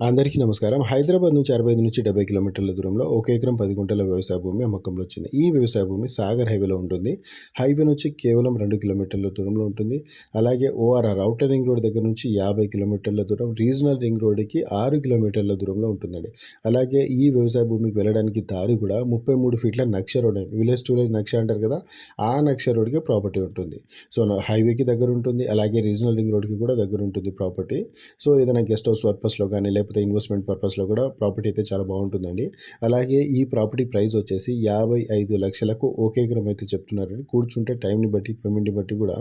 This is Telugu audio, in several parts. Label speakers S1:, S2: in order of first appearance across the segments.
S1: అందరికీ నమస్కారం. హైదరాబాద్ నుంచి అరవై ఐదు నుంచి డెబ్బై కిలోమీటర్ల దూరంలో ఒక ఎకరం పది గుంటల వ్యవసాయ భూమి అమ్మకంలో వచ్చింది. ఈ వ్యవసాయ భూమి సాగర్ హైవేలో ఉంటుంది. హైవే నుంచి కేవలం రెండు కిలోమీటర్ల దూరంలో ఉంటుంది. అలాగే ఓఆర్ఆర్ అవుటర్ రింగ్ రోడ్ దగ్గర నుంచి యాభై కిలోమీటర్ల దూరం రీజనల్ రింగ్ రోడ్కి ఆరు కిలోమీటర్ల దూరంలో ఉంటుందండి. అలాగే ఈ వ్యవసాయ భూమికి వెళ్ళడానికి దారి కూడా ముప్పై మూడు ఫీట్ల నక్ష రోడ్ అండి. విలేజ్ టు విలేజ్ నక్ష అంటారు కదా ఆ నక్ష రోడ్కి ప్రాపర్టీ ఉంటుంది. సో హైవేకి దగ్గర ఉంటుంది. అలాగే రీజనల్ రింగ్ రోడ్కి కూడా దగ్గర ఉంటుంది ప్రాపర్టీ. సో ఏదైనా గెస్ట్ హౌస్ పర్పస్లో కానీ లేకపోతే ఇన్వెస్ట్మెంట్ పర్పస్లో కూడా ప్రాపర్టీ అయితే చాలా బాగుంటుందండి. అలాగే ఈ ప్రాపర్టీ ప్రైస్ వచ్చేసి యాభై ఐదు లక్షలకు ఒకే ఎకరం అయితే చెప్తున్నారండి. కూర్చుంటే టైంని బట్టి పేమెంట్ని బట్టి కూడా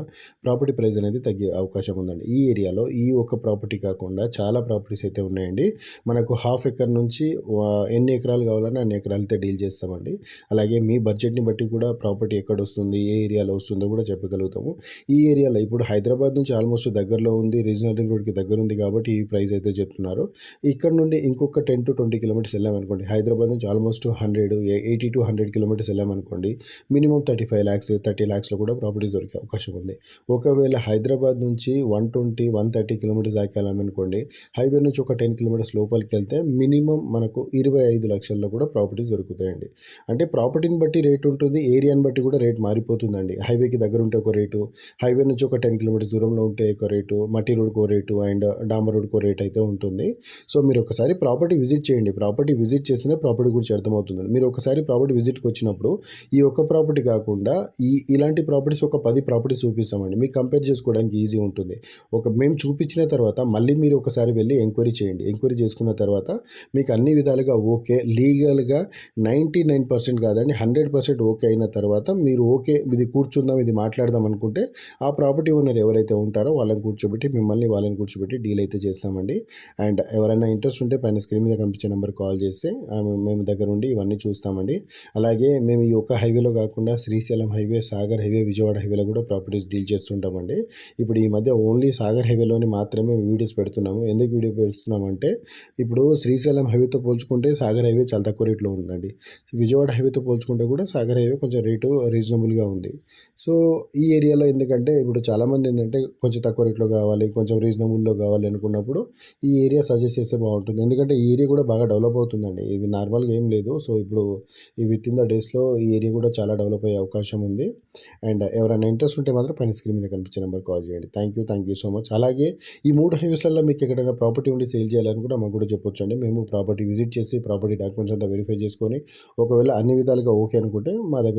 S1: ప్రాపర్టీ ప్రైస్ అనేది తగ్గే అవకాశం ఉందండి. ఈ ఏరియాలో ఈ ఒక్క ప్రాపర్టీ కాకుండా చాలా ప్రాపర్టీస్ అయితే ఉన్నాయండి. మనకు హాఫ్ ఎకర్ నుంచి ఎన్ని ఎకరాలు కావాలన్నా అన్ని ఎకరాలతో డీల్ చేస్తామండి. అలాగే మీ బడ్జెట్ని బట్టి కూడా ప్రాపర్టీ ఎక్కడ వస్తుంది ఏ ఏరియాలో వస్తుందో కూడా చెప్పగలుగుతాము. ఈ ఏరియాలో ఇప్పుడు హైదరాబాద్ నుంచి ఆల్మోస్ట్ దగ్గరలో ఉంది రీజనల్ రింగ్ రోడ్కి దగ్గర ఉంది కాబట్టి ఈ ప్రైస్ అయితే చెప్తున్నారు. ఇక్కడ నుండి ఇంకొక టెన్ టు ట్వంటీ కిలోమీటర్స్ వెళ్ళామనుకోండి హైదరాబాద్ నుంచి almost hundred eighty to hundred kilometres వెళ్ళామనుకోండి minimum thirty five lakhs thirty ల్యాక్స్లో కూడా ప్రాపర్టీస్ దొరికే అవకాశం ఉంది. ఒకవేళ హైదరాబాద్ నుంచి one twenty one thirty kilometres దాకా వెళ్ళామనుకోండి హైవే నుంచి ఒక టెన్ కిలోమీటర్స్ లోపలికి వెళ్తే మినిమం మనకు ఇరవై ఐదు లక్షల్లో కూడా ప్రాపర్టీస్ దొరుకుతాయండి. అంటే ప్రాపర్టీని బట్టి రేట్ ఉంటుంది ఏరియాని బట్టి కూడా రేట్ మారిపోతుందండి. హైవేకి దగ్గర ఉంటే ఒక రేటు హైవే నుంచి ఒక టెన్ కిలోమీటర్స్ దూరంలో ఉంటే ఒక రేటు మట్టి రోడ్కో రేటు అండ్ డాంబర్ రోడ్కో రేట్ అయితే ఉంటుంది. సో మీరు ఒకసారి ప్రాపర్టీ విజిట్ చేయండి. ప్రాపర్టీ విజిట్ చేస్తేనే ప్రాపర్టీ గురించి అర్థమవుతుంది. మీరు ఒకసారి ప్రాపర్టీ విజిట్కి వచ్చినప్పుడు ఈ ఒక్క ప్రాపర్టీ కాకుండా ఈ ఇలాంటి ప్రాపర్టీస్ ఒక పది ప్రాపర్టీస్ చూపిస్తామండి. మీకు కంపేర్ చేసుకోవడానికి ఈజీ ఉంటుంది. ఒక మేము చూపించిన తర్వాత మళ్ళీ మీరు ఒకసారి వెళ్ళి ఎంక్వైరీ చేయండి. ఎంక్వైరీ చేసుకున్న తర్వాత మీకు అన్ని విధాలుగా ఓకే. లీగల్గా నైంటీ నైన్ పర్సెంట్ కాదండి హండ్రెడ్ పర్సెంట్ ఓకే అయిన తర్వాత మీరు ఓకే ఇది కూర్చుందాం ఇది మాట్లాడదాం అనుకుంటే ఆ ప్రాపర్టీ ఓనర్ ఎవరైతే ఉంటారో వాళ్ళని కూర్చోబెట్టి మిమ్మల్ని వాళ్ళని కూర్చోబెట్టి డీల్ అయితే చేస్తామండి. అండ్ ఎవరైనా ఇంట్రెస్ట్ ఉంటే పైన స్క్రీన్ మీద కనిపించే నెంబర్ కాల్ చేస్తే మేము దగ్గర ఉండి ఇవన్నీ చూస్తామండి. అలాగే మేము ఈ ఒక్క హైవేలో కాకుండా శ్రీశైలం హైవే సాగర్ హైవే విజయవాడ హైవేలో కూడా ప్రాపర్టీస్ డీల్ చేస్తుంటామండి. ఇప్పుడు ఈ మధ్య ఓన్లీ సాగర్ హైవేలోని మాత్రమే వీడియోస్ పెడుతున్నాము. ఎందుకు వీడియో పెడుతున్నామంటే ఇప్పుడు శ్రీశైలం హైవేతో పోల్చుకుంటే సాగర్ హైవే చాలా తక్కువ రేట్లో ఉందండి. విజయవాడ హైవేతో పోల్చుకుంటే కూడా సాగర్ హైవే కొంచెం రేటు రీజనబుల్గా ఉంది. సో ఈ ఏరియాలో ఎందుకంటే ఇప్పుడు చాలామంది ఏంటంటే కొంచెం తక్కువ రేట్లో కావాలి కొంచెం రీజనబుల్లో కావాలి అనుకున్నప్పుడు ఈ ఏరియా సజెస్ట్ చేస్తే బాగుంటుంది. ఎందుకంటే ఈ ఏరియా కూడా బాగా డెవలప్ అవుతుందండి. ఇది నార్మల్గా ఏం లేదు. సో ఇప్పుడు ఈ విత్ ఇన్ ద డేస్లో ఈ ఏరియా కూడా చాలా డెవలప్ అయ్యే అవకాశం ఉంది. అండ్ ఎవరైనా ఇంట్రెస్ట్ ఉంటే మాత్రం పైన స్క్రీన్ మీద కనిపించే నెంబర్ కాల్ చేయండి. Thank you thank you so much. అలాగే ఈ మూడు హైవేస్లలో మీకు ఎక్కడైనా ప్రాపర్టీ ఉండి సేల్ చేయాలని కూడా మాకు కూడా చెప్పొచ్చు అండి మేము ప్రాపర్టీ విజిట్ చేసి ప్రాపర్టీ డాక్యుమెంట్స్ అంతా వెరిఫై చేసుకొని ఒకవేళ అన్ని విధాలుగా ఓకే అనుకుంటే మా దగ్గర